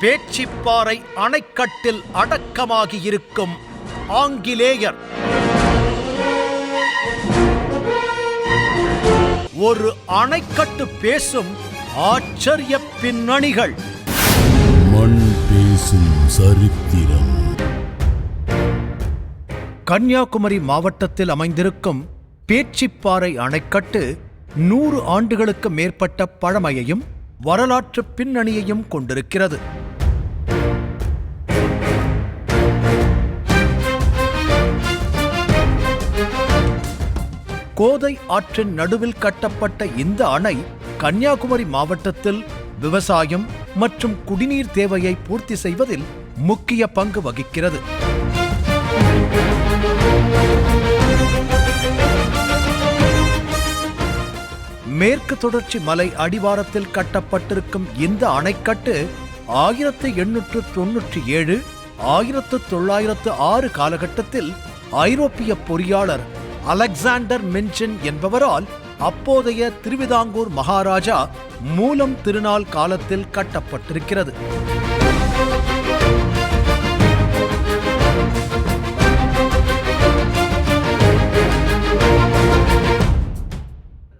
பேச்சிப்பாறை அணைக்கட்டில் அடக்கமாகி இருக்கும் ஆங்கிலேயர். ஒரு அணைக்கட்டு பேசும் ஆச்சரிய பின்னணிகள். மண் பேசும் சரித்திரம். கன்னியாகுமரி மாவட்டத்தில் அமைந்திருக்கும் பேச்சிப்பாறை அணைக்கட்டு நூறு ஆண்டுகளுக்கு மேற்பட்ட பழமையையும் வரலாற்று பின்னணியையும் கொண்டிருக்கிறது. கோதை ஆற்றின் நடுவில் கட்டப்பட்ட இந்த அணை கன்னியாகுமரி மாவட்டத்தில் விவசாயம் மற்றும் குடிநீர் தேவையை பூர்த்தி செய்வதில் முக்கிய பங்கு வகிக்கிறது. மேற்கு தொடர்ச்சி மலை அடிவாரத்தில் கட்டப்பட்டிருக்கும் இந்த அணைக்கட்டு ஆயிரத்து எண்ணூற்று தொன்னூற்றி ஏழு ஆயிரத்து தொள்ளாயிரத்து ஆறு காலகட்டத்தில் ஐரோப்பிய பொறியாளர் அலெக்சாண்டர் மென்ஷன் என்பவரால் அப்போதைய திருவிதாங்கூர் மகாராஜா மூலம் திருநாள் காலத்தில் கட்டப்பட்டிருக்கிறது.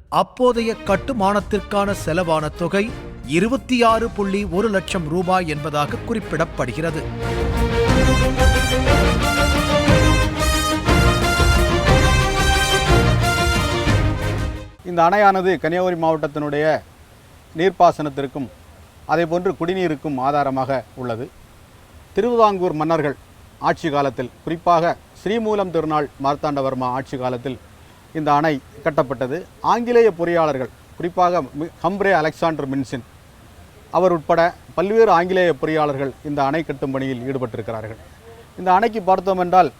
அப்போதைய கட்டுமானத்திற்கான செலவான தொகை இருபத்தி ஆறு புள்ளி ஒரு லட்சம் ரூபாய் என்பதாக குறிப்பிடப்படுகிறது. இந்த அணையானது கன்னியாகுமரி மாவட்டத்தினுடைய நீர்ப்பாசனத்திற்கும் அதேபோன்று குடிநீருக்கும் ஆதாரமாக உள்ளது. திருவிதாங்கூர் மன்னர்கள் ஆட்சி காலத்தில் குறிப்பாக ஸ்ரீமூலம் திருநாள் மார்த்தாண்டவர்மா ஆட்சி காலத்தில் இந்த அணை கட்டப்பட்டது. ஆங்கிலேய பொறியாளர்கள் குறிப்பாக ஹம்ரே ஹம்ப்ரே அலெக்சாண்டர் மின்சின் அவர் உட்பட பல்வேறு ஆங்கிலேய பொறியாளர்கள் இந்த அணை கட்டும் பணியில் ஈடுபட்டிருக்கிறார்கள். இந்த அணைக்கு பார்த்தோம் என்றால்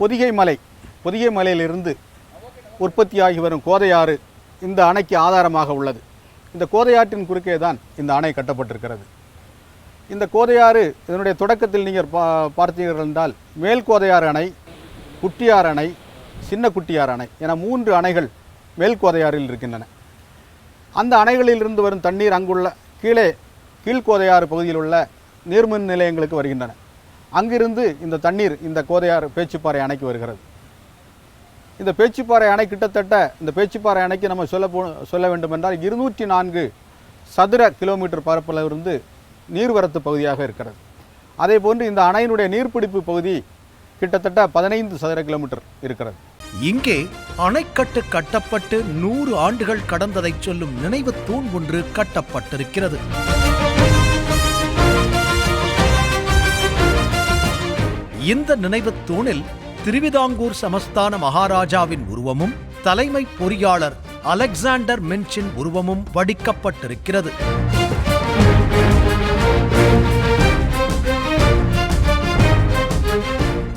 பொதிகை மலை பொதிகை மலையிலிருந்து உற்பத்தியாகி வரும் கோதையாறு இந்த அணைக்கு ஆதாரமாக உள்ளது. இந்த கோதையாற்றின் குறுக்கே தான் இந்த அணை கட்டப்பட்டிருக்கிறது. இந்த கோதையாறு இதனுடைய தொடக்கத்தில் நீங்கள் பா பார்த்தீர்கள் என்றால் மேல் கோதையாறு அணை குட்டியார் அணை சின்ன குட்டியார் அணை என மூன்று அணைகள் மேல் கோதையாறில் இருக்கின்றன. அந்த அணைகளிலிருந்து வரும் தண்ணீர் அங்குள்ள கீழே கீழ்கோதையாறு பகுதியில் உள்ள நீர்மின் நிலையங்களுக்கு வருகின்றன. அங்கிருந்து இந்த தண்ணீர் இந்த கோதையாறு பேச்சுப்பாறை அணைக்கு வருகிறது. இந்த பேச்சுப்பாறை அணை கிட்டத்தட்ட இந்த பேச்சுப்பாறை அணைக்கு நம்ம சொல்ல போ சொல்ல வேண்டுமென்றால் இருநூற்றி நான்கு சதுர கிலோமீட்டர் பரப்பளவிலிருந்து நீர்வரத்து பகுதியாக இருக்கிறது. அதே போன்று இந்த அணையினுடைய நீர்பிடிப்பு பகுதி கிட்டத்தட்ட பதினைந்து சதுர கிலோமீட்டர் இருக்கிறது. இங்கே அணைக்கட்டு கட்டப்பட்டு நூறு ஆண்டுகள் கடந்ததைச் சொல்லும் நினைவு தூண் ஒன்று கட்டப்பட்டிருக்கிறது. இந்த நினைவு தூணில் திருவிதாங்கூர் சமஸ்தான மகாராஜாவின் உருவமும் தலைமை பொறியாளர் அலெக்சாண்டர் மின்ச்சின் உருவமும் வடிக்கப்பட்டிருக்கிறது.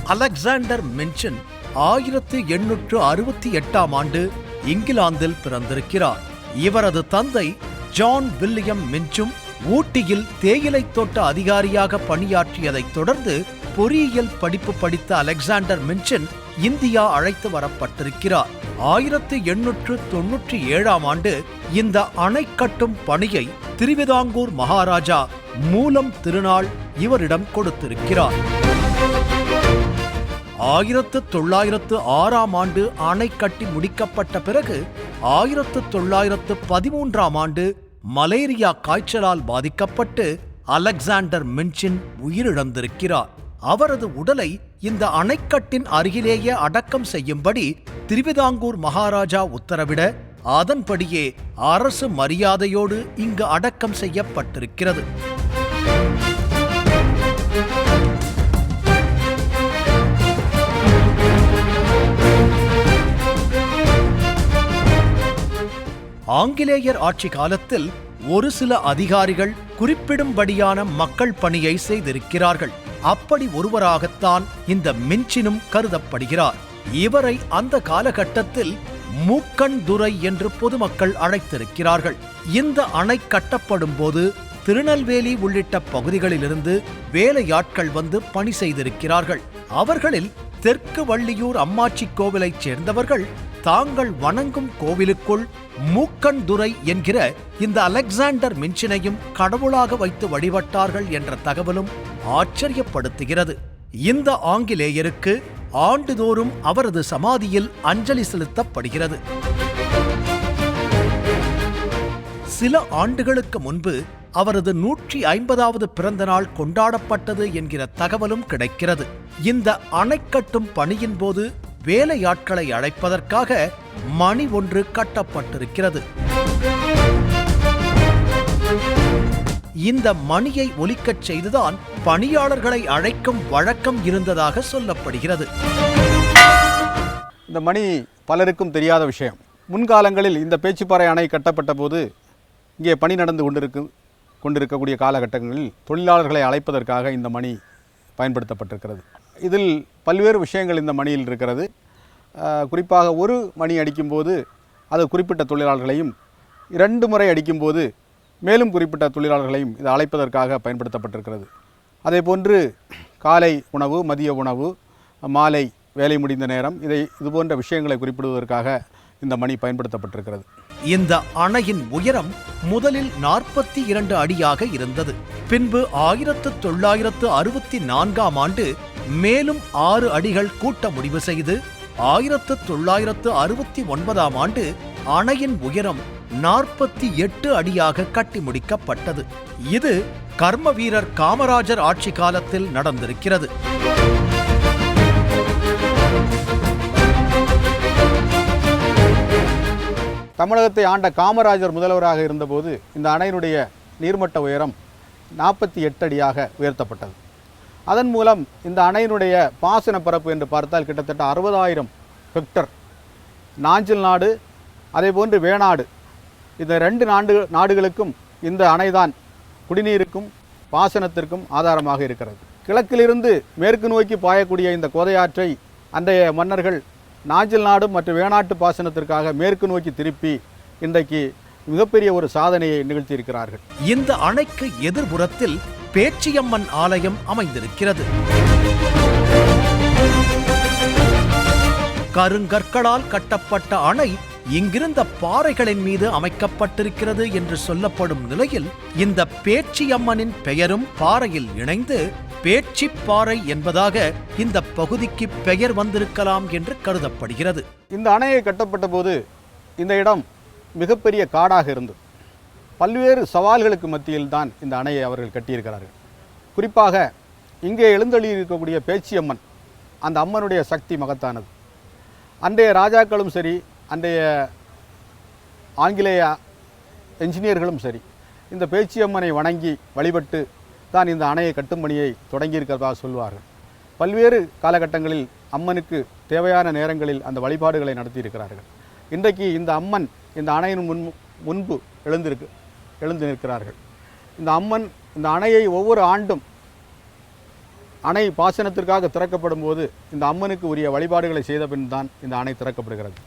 அலெக்சாண்டர் மின்ச்சின் ஆயிரத்து எண்ணூற்று அறுபத்தி எட்டாம் ஆண்டு இங்கிலாந்தில் பிறந்திருக்கிறார். இவரது தந்தை ஜான் வில்லியம் மின்ச்சும் ஊட்டியில் தேயிலை தோட்ட அதிகாரியாக பணியாற்றியதைத் தொடர்ந்து பொறியியல் படிப்பு படித்த அலெக்சாண்டர் மின்ச்சின் இந்தியா அழைத்து வரப்பட்டிருக்கிறார். ஆயிரத்து எண்ணூற்று தொன்னூற்றி ஏழாம் ஆண்டு இந்த அணை கட்டும் பணியை திருவிதாங்கூர் மகாராஜா மூலம் திருநாள் இவரிடம் கொடுத்திருக்கிறார். ஆயிரத்து தொள்ளாயிரத்து ஆறாம் ஆண்டு அணை கட்டி முடிக்கப்பட்ட பிறகு ஆயிரத்து தொள்ளாயிரத்து பதிமூன்றாம் ஆண்டு மலேரியா காய்ச்சலால் பாதிக்கப்பட்டு அலெக்சாண்டர் மின்சின் உயிரிழந்திருக்கிறார். அவரது உடலை இந்த அணைக்கட்டின் அருகிலேயே அடக்கம் செய்யும்படி திருவிதாங்கூர் மகாராஜா உத்தரவிட அதன்படியே அரசு மரியாதையோடு இங்கு அடக்கம் செய்யப்பட்டிருக்கிறது. ஆங்கிலேயர் ஆட்சி காலத்தில் ஒரு சில அதிகாரிகள் குறிப்பிடும்படியான மக்கள் பணியை செய்திருக்கிறார்கள். அப்படி ஒருவராகத்தான் இந்த மின்ச்சினும் கருதப்படுகிறார். இவரை அந்த காலகட்டத்தில் மூக்கண்துரை என்று பொதுமக்கள் அழைத்திருக்கிறார்கள். இந்த அணை கட்டப்படும் போது திருநெல்வேலி உள்ளிட்ட பகுதிகளிலிருந்து வேலையாட்கள் வந்து பணி செய்திருக்கிறார்கள். அவர்களில் தெற்கு வள்ளியூர் அம்மாச்சி கோவிலைச் சேர்ந்தவர்கள் தாங்கள் வணங்கும் கோவிலுக்குள் மூக்கன்துரை என்கிற இந்த அலெக்சாண்டர் மின்சினையும் கடவுளாக வைத்து வழிபட்டார்கள் என்ற தகவலும் ஆச்சரியப்படுத்துகிறது. இந்த ஆங்கிலேயருக்கு ஆண்டுதோறும் அவரது சமாதியில் அஞ்சலி செலுத்தப்படுகிறது. சில ஆண்டுகளுக்கு முன்பு அவரது நூற்றி ஐம்பதாவது பிறந்த நாள் கொண்டாடப்பட்டது என்கிற தகவலும் கிடைக்கிறது. இந்த அணைக்கட்டும் பணியின் போது வேலையாட்களை அழைப்பதற்காக மணி ஒன்று கட்டப்பட்டிருக்கிறது. இந்த மணியை ஒலிக்கச் செய்துதான் பணியாளர்களை அழைக்கும் வழக்கம் இருந்ததாக சொல்லப்படுகிறது. இந்த மணி பலருக்கும் தெரியாத விஷயம். முன்காலங்களில் இந்த பேச்சுப்பாறை அணை கட்டப்பட்ட போது இங்கே பணி நடந்து கொண்டிருக்கு கொண்டிருக்கக்கூடிய காலகட்டங்களில் தொழிலாளர்களை அழைப்பதற்காக இந்த மணி பயன்படுத்தப்பட்டிருக்கிறது. இதில் பல்வேறு விஷயங்கள் இந்த மணியில் இருக்கிறது. குறிப்பாக ஒரு மணி அடிக்கும்போது அது குறிப்பிட்ட தொழிலாளர்களையும் இரண்டு முறை அடிக்கும்போது மேலும் குறிப்பிட்ட தொழிலாளர்களையும் இது அழைப்பதற்காக பயன்படுத்தப்பட்டிருக்கிறது. அதேபோன்று காலை உணவு மதிய உணவு மாலை வேலை முடிந்த நேரம் இதை இது போன்ற விஷயங்களை குறிப்பிடுவதற்காக இந்த மணி பயன்படுத்தப்பட்டிருக்கிறது. இந்த அணையின் உயரம் முதலில் நாற்பத்தி இரண்டு அடியாக இருந்தது. பின்பு ஆயிரத்து தொள்ளாயிரத்து அறுபத்தி நான்காம் ஆண்டு மேலும் ஆறு அடிகள் கூட்ட முடிவு செய்து ஆயிரத்து தொள்ளாயிரத்து அறுபத்தி ஒன்பதாம் ஆண்டு அணையின் உயரம் நாற்பத்தி எட்டு அடியாக கட்டி முடிக்கப்பட்டது. இது கர்ம வீரர் காமராஜர் ஆட்சி காலத்தில் நடந்திருக்கிறது. தமிழகத்தை ஆண்ட காமராஜர் முதல்வராக இருந்தபோது இந்த அணையினுடைய நீர்மட்ட உயரம் நாற்பத்தி எட்டு அடியாக உயர்த்தப்பட்டது. அதன் மூலம் இந்த அணையினுடைய பாசன பரப்பு என்று பார்த்தால் கிட்டத்தட்ட அறுபதாயிரம் ஹெக்டர். நாஞ்சில் நாடு அதேபோன்று வேணாடு இந்த ரெண்டு நாடு நாடுகளுக்கும் இந்த அணைதான் குடிநீருக்கும் பாசனத்திற்கும் ஆதாரமாக இருக்கிறது. கிழக்கிலிருந்து மேற்கு நோக்கி பாயக்கூடிய இந்த கோதையாற்றை அன்றைய மன்னர்கள் நாஞ்சில் நாடு மற்றும் வேணாட்டு பாசனத்திற்காக மேற்கு நோக்கி திருப்பி இன்றைக்கு மிகப்பெரிய ஒரு சாதனையை நிகழ்த்தியிருக்கிறார்கள். இந்த அணைக்கு எதிர்புறத்தில் பேச்சியம்மன் ஆலயம் அமைந்திருக்கிறது. கருங்கற்களால் கட்டப்பட்ட அணை இங்கிருந்த பாறைகளின் மீது அமைக்கப்பட்டிருக்கிறது என்று சொல்லப்படும் நிலையில் இந்த பேச்சியம்மனின் பெயரும் பாறையில் இணைந்து பேச்சிப்பாறை என்பதாக இந்த பகுதிக்கு பெயர் வந்திருக்கலாம் என்று கருதப்படுகிறது. இந்த அணையை கட்டப்பட்ட போது இந்த இடம் மிகப்பெரிய காடாக இருந்தது. பல்வேறு சவால்களுக்கு மத்தியில் தான் இந்த அணையை அவர்கள் கட்டியிருக்கிறார்கள். குறிப்பாக இங்கே எழுந்தள்ளி இருக்கக்கூடிய பேச்சியம்மன் அந்த அம்மனுடைய சக்தி மகத்தானது. அன்றைய ராஜாக்களும் சரி அன்றைய ஆங்கிலேய என்ஜினியர்களும் சரி இந்த பேச்சியம்மனை வணங்கி வழிபட்டு தான் இந்த அணையை கட்டும் பணியை தொடங்கியிருக்கிறதா சொல்வார்கள். பல்வேறு காலகட்டங்களில் அம்மனுக்கு தேவையான நேரங்களில் அந்த வழிபாடுகளை நடத்தியிருக்கிறார்கள். இன்றைக்கு இந்த அம்மன் இந்த அணையின் முன் முன்பு எழுந்திருக்கு எழுந்து நிற்கிறார்கள். இந்த அம்மன் இந்த அணையை ஒவ்வொரு ஆண்டும் அணை பாசனத்திற்காக திறக்கப்படும் போது இந்த அம்மனுக்கு உரிய வழிபாடுகளை செய்த பின் தான் இந்த அணை திறக்கப்படுகிறது.